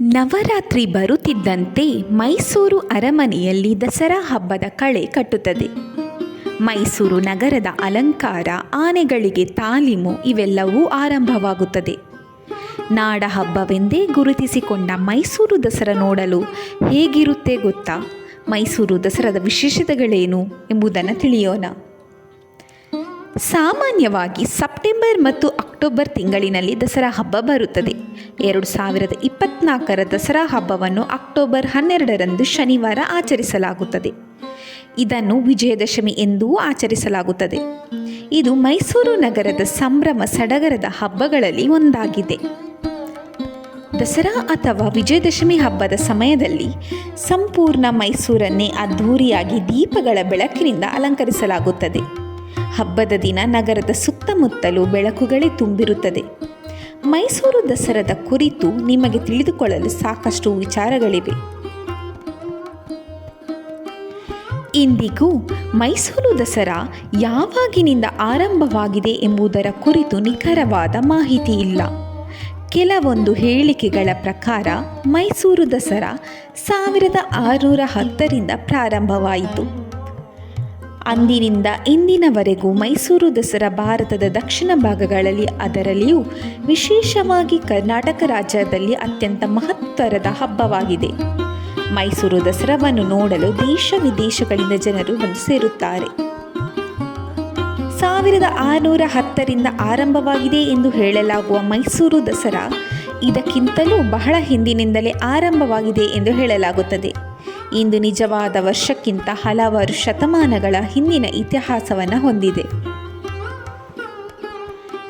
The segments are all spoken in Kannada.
ನವರಾತ್ರಿ ಬರುತ್ತಿದ್ದಂತೆ ಮೈಸೂರು ಅರಮನೆಯಲ್ಲಿ ದಸರಾ ಹಬ್ಬದ ಕಳೆ ಕಟ್ಟುತ್ತದೆ. ಮೈಸೂರು ನಗರದ ಅಲಂಕಾರ, ಆನೆಗಳಿಗೆ ತಾಲೀಮು ಇವೆಲ್ಲವೂ ಆರಂಭವಾಗುತ್ತದೆ. ನಾಡ ಹಬ್ಬವೆಂದೇ ಗುರುತಿಸಿಕೊಂಡ ಮೈಸೂರು ದಸರಾ ನೋಡಲು ಹೇಗಿರುತ್ತೆ ಗೊತ್ತಾ? ಮೈಸೂರು ದಸರಾದ ವಿಶೇಷತೆಗಳೇನು ಎಂಬುದನ್ನು ತಿಳಿಯೋಣ. ಸಾಮಾನ್ಯವಾಗಿ ಸೆಪ್ಟೆಂಬರ್ ಮತ್ತು ಅಕ್ಟೋಬರ್ ತಿಂಗಳಿನಲ್ಲಿ ದಸರಾ ಹಬ್ಬ ಬರುತ್ತದೆ. ಎರಡು ಸಾವಿರದ ಇಪ್ಪತ್ನಾಲ್ಕರ ದಸರಾ ಹಬ್ಬವನ್ನು ಅಕ್ಟೋಬರ್ ಹನ್ನೆರಡರಂದು ಶನಿವಾರ ಆಚರಿಸಲಾಗುತ್ತದೆ. ಇದನ್ನು ವಿಜಯದಶಮಿ ಎಂದೂ ಆಚರಿಸಲಾಗುತ್ತದೆ. ಇದು ಮೈಸೂರು ನಗರದ ಸಂಭ್ರಮ ಸಡಗರದ ಹಬ್ಬಗಳಲ್ಲಿ ಒಂದಾಗಿದೆ. ದಸರಾ ಅಥವಾ ವಿಜಯದಶಮಿ ಹಬ್ಬದ ಸಮಯದಲ್ಲಿ ಸಂಪೂರ್ಣ ಮೈಸೂರನ್ನೇ ಅದ್ಧೂರಿಯಾಗಿ ದೀಪಗಳ ಬೆಳಕಿನಿಂದ ಅಲಂಕರಿಸಲಾಗುತ್ತದೆ. ಹಬ್ಬದ ದಿನ ನಗರದ ಸುತ್ತಮುತ್ತಲೂ ಬೆಳಕುಗಳೇ ತುಂಬಿರುತ್ತದೆ. ಮೈಸೂರು ದಸರಾದ ಕುರಿತು ನಿಮಗೆ ತಿಳಿದುಕೊಳ್ಳಲು ಸಾಕಷ್ಟು ವಿಚಾರಗಳಿವೆ. ಇಂದಿಗೂ ಮೈಸೂರು ದಸರಾ ಯಾವಾಗಿನಿಂದ ಆರಂಭವಾಗಿದೆ ಎಂಬುದರ ಕುರಿತು ನಿಖರವಾದ ಮಾಹಿತಿ ಇಲ್ಲ. ಕೆಲವೊಂದು ಹೇಳಿಕೆಗಳ ಪ್ರಕಾರ ಮೈಸೂರು ದಸರಾ ಸಾವಿರದ ಆರುನೂರ ಹತ್ತರಿಂದ ಪ್ರಾರಂಭವಾಯಿತು. ಅಂದಿನಿಂದ ಇಂದಿನವರೆಗೂ ಮೈಸೂರು ದಸರಾ ಭಾರತದ ದಕ್ಷಿಣ ಭಾಗಗಳಲ್ಲಿ ಅದರಲ್ಲಿಯೂ ವಿಶೇಷವಾಗಿ ಕರ್ನಾಟಕ ರಾಜ್ಯದಲ್ಲಿ ಅತ್ಯಂತ ಮಹತ್ತರದ ಹಬ್ಬವಾಗಿದೆ. ಮೈಸೂರು ದಸರಾವನ್ನು ನೋಡಲು ದೇಶ ವಿದೇಶಗಳಿಂದ ಜನರು ಸೇರುತ್ತಾರೆ. ಸಾವಿರದ ಆರುನೂರ ಹತ್ತರಿಂದ ಆರಂಭವಾಗಿದೆ ಎಂದು ಹೇಳಲಾಗುವ ಮೈಸೂರು ದಸರಾ ಇದಕ್ಕಿಂತಲೂ ಬಹಳ ಹಿಂದಿನಿಂದಲೇ ಆರಂಭವಾಗಿದೆ ಎಂದು ಹೇಳಲಾಗುತ್ತದೆ. ಇಂದು ನಿಜವಾದ ವರ್ಷಕ್ಕಿಂತ ಹಲವಾರು ಶತಮಾನಗಳ ಹಿಂದಿನ ಇತಿಹಾಸವನ್ನು ಹೊಂದಿದೆ.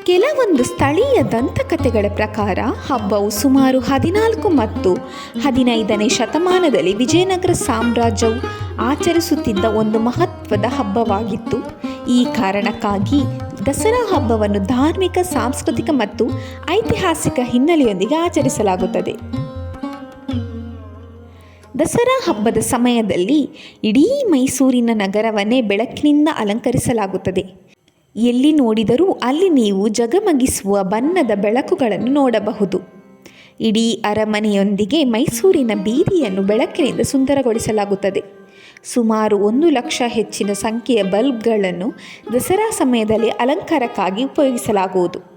ಕೆಲವೊಂದು ಸ್ಥಳೀಯ ದಂತಕಥೆಗಳ ಪ್ರಕಾರ, ಹಬ್ಬವು ಸುಮಾರು ಹದಿನಾಲ್ಕು ಮತ್ತು ಹದಿನೈದನೇ ಶತಮಾನದಲ್ಲಿ ವಿಜಯನಗರ ಸಾಮ್ರಾಜ್ಯವು ಆಚರಿಸುತ್ತಿದ್ದ ಒಂದು ಮಹತ್ವದ ಹಬ್ಬವಾಗಿತ್ತು. ಈ ಕಾರಣಕ್ಕಾಗಿ ದಸರಾ ಹಬ್ಬವನ್ನು ಧಾರ್ಮಿಕ, ಸಾಂಸ್ಕೃತಿಕ ಮತ್ತು ಐತಿಹಾಸಿಕ ಹಿನ್ನೆಲೆಯೊಂದಿಗೆ ಆಚರಿಸಲಾಗುತ್ತದೆ. ದಸರಾ ಹಬ್ಬದ ಸಮಯದಲ್ಲಿ ಇಡೀ ಮೈಸೂರಿನ ನಗರವನ್ನೇ ಬೆಳಕಿನಿಂದ ಅಲಂಕರಿಸಲಾಗುತ್ತದೆ. ಎಲ್ಲಿ ನೋಡಿದರೂ ಅಲ್ಲಿ ನೀವು ಜಗಮಗಿಸುವ ಬಣ್ಣದ ಬೆಳಕುಗಳನ್ನು ನೋಡಬಹುದು. ಇಡೀ ಅರಮನೆಯೊಂದಿಗೆ ಮೈಸೂರಿನ ಬೀದಿಯನ್ನು ಬೆಳಕಿನಿಂದ ಸುಂದರಗೊಳಿಸಲಾಗುತ್ತದೆ. ಸುಮಾರು ಒಂದು ಲಕ್ಷ ಹೆಚ್ಚಿನ ಸಂಖ್ಯೆಯ ಬಲ್ಬ್ಗಳನ್ನು ದಸರಾ ಸಮಯದಲ್ಲಿ ಅಲಂಕಾರಕ್ಕಾಗಿ ಉಪಯೋಗಿಸಲಾಗುವುದು.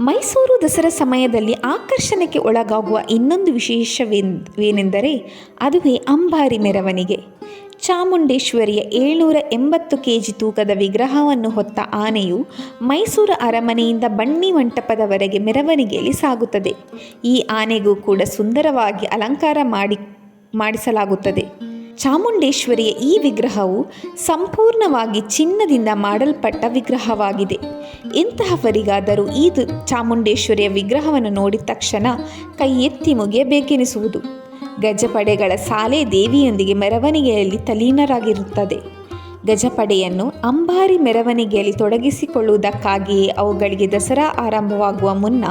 ಮೈಸೂರು ದಸರಾ ಸಮಯದಲ್ಲಿ ಆಕರ್ಷಣೆಗೆ ಒಳಗಾಗುವ ಇನ್ನೊಂದು ವಿಶೇಷವೇನೆಂದರೆ ಅದುವೇ ಅಂಬಾರಿ ಮೆರವಣಿಗೆ. ಚಾಮುಂಡೇಶ್ವರಿಯ ಏಳ್ನೂರ ಎಂಬತ್ತು ಕೆ ಜಿ ತೂಕದ ವಿಗ್ರಹವನ್ನು ಹೊತ್ತ ಆನೆಯು ಮೈಸೂರು ಅರಮನೆಯಿಂದ ಬನ್ನಿ ಮಂಟಪದವರೆಗೆ ಮೆರವಣಿಗೆಯಲ್ಲಿ ಸಾಗುತ್ತದೆ. ಈ ಆನೆಗೂ ಕೂಡ ಸುಂದರವಾಗಿ ಅಲಂಕಾರ ಮಾಡಿ, ಮಾಡಿಸಲಾಗುತ್ತದೆ. ಚಾಮುಂಡೇಶ್ವರಿಯ ಈ ವಿಗ್ರಹವು ಸಂಪೂರ್ಣವಾಗಿ ಚಿನ್ನದಿಂದ ಮಾಡಲ್ಪಟ್ಟ ವಿಗ್ರಹವಾಗಿದೆ. ಇಂತಹವರಿಗಾದರೂ ಈ ಚಾಮುಂಡೇಶ್ವರಿಯ ವಿಗ್ರಹವನ್ನು ನೋಡಿದ ತಕ್ಷಣ ಕೈ ಎತ್ತಿ ಮುಗಿಯಬೇಕೆನಿಸುವುದು. ಗಜಪಡೆಗಳ ಸಾಲೆ ದೇವಿಯೊಂದಿಗೆ ಮೆರವಣಿಗೆಯಲ್ಲಿ ತಲೀನರಾಗಿರುತ್ತದೆ ಗಜಪಡೆಯನ್ನು ಅಂಬಾರಿ ಮೆರವಣಿಗೆಯಲ್ಲಿ ತೊಡಗಿಸಿಕೊಳ್ಳುವುದಕ್ಕಾಗಿಯೇ ಅವುಗಳಿಗೆ ದಸರಾ ಆರಂಭವಾಗುವ ಮುನ್ನ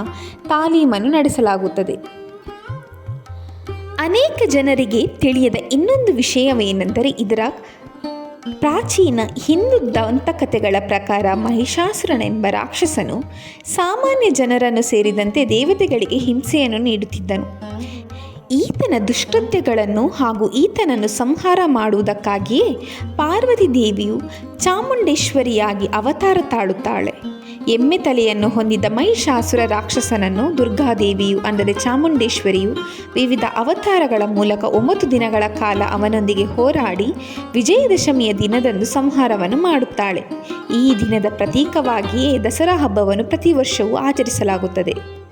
ತಾಲೀಮನ್ನು ನಡೆಸಲಾಗುತ್ತದೆ. ಅನೇಕ ಜನರಿಗೆ ತಿಳಿಯದ ಇನ್ನೊಂದು ವಿಷಯವೇನೆಂದರೆ ಇದರ ಪ್ರಾಚೀನ ಹಿಂದೂ ದಂತಕಥೆಗಳ ಪ್ರಕಾರ ಮಹಿಷಾಸುರನೆಂಬ ರಾಕ್ಷಸನು ಸಾಮಾನ್ಯ ಜನರನ್ನು ಸೇರಿದಂತೆ ದೇವತೆಗಳಿಗೆ ಹಿಂಸೆಯನ್ನು ನೀಡುತ್ತಿದ್ದನು. ಈತನ ದುಷ್ಕೃತ್ಯಗಳನ್ನು ಹಾಗೂ ಈತನನ್ನು ಸಂಹಾರ ಮಾಡುವುದಕ್ಕಾಗಿಯೇ ಪಾರ್ವತಿ ದೇವಿಯು ಚಾಮುಂಡೇಶ್ವರಿಯಾಗಿ ಅವತಾರ ತಾಳುತ್ತಾಳೆ. ಎಮ್ಮೆ ತಲೆಯನ್ನು ಹೊಂದಿದ್ದ ಮಹಿಷಾಸುರ ರಾಕ್ಷಸನನ್ನು ದುರ್ಗಾದೇವಿಯು, ಅಂದರೆ ಚಾಮುಂಡೇಶ್ವರಿಯು, ವಿವಿಧ ಅವತಾರಗಳ ಮೂಲಕ ಒಂಬತ್ತು ದಿನಗಳ ಕಾಲ ಅವನೊಂದಿಗೆ ಹೋರಾಡಿ ವಿಜಯದಶಮಿಯ ದಿನದಂದು ಸಂಹಾರವನ್ನು ಮಾಡುತ್ತಾಳೆ. ಈ ದಿನದ ಪ್ರತೀಕವಾಗಿಯೇ ದಸರಾ ಹಬ್ಬವನ್ನು ಪ್ರತಿ ವರ್ಷವೂ ಆಚರಿಸಲಾಗುತ್ತದೆ.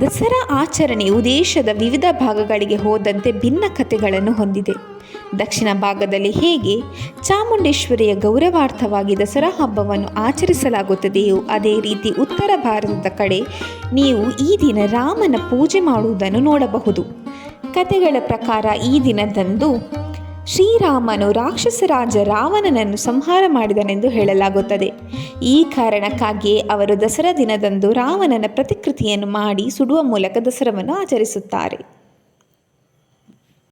ದಸರಾ ಆಚರಣೆಯು ದೇಶದ ವಿವಿಧ ಭಾಗಗಳಿಗೆ ಹೋದಂತೆ ಭಿನ್ನ ಕಥೆಗಳನ್ನು ಹೊಂದಿದೆ. ದಕ್ಷಿಣ ಭಾಗದಲ್ಲಿ ಹೇಗೆ ಚಾಮುಂಡೇಶ್ವರಿಯ ಗೌರವಾರ್ಥವಾಗಿ ದಸರಾ ಹಬ್ಬವನ್ನು ಆಚರಿಸಲಾಗುತ್ತದೆಯೋ ಅದೇ ರೀತಿ ಉತ್ತರ ಭಾರತದ ಕಡೆ ನೀವು ಈ ದಿನ ರಾಮನ ಪೂಜೆ ಮಾಡುವುದನ್ನು ನೋಡಬಹುದು. ಕಥೆಗಳ ಪ್ರಕಾರ ಈ ದಿನದಂದು ಶ್ರೀರಾಮನು ರಾಕ್ಷಸರಾಜ ರಾವಣನನ್ನು ಸಂಹಾರ ಮಾಡಿದನೆಂದು ಹೇಳಲಾಗುತ್ತದೆ. ಈ ಕಾರಣಕ್ಕಾಗಿಯೇ ಅವರು ದಸರಾ ದಿನದಂದು ರಾವಣನ ಪ್ರತಿಕೃತಿಯನ್ನು ಮಾಡಿ ಸುಡುವ ಮೂಲಕ ದಸರಾವನ್ನು ಆಚರಿಸುತ್ತಾರೆ.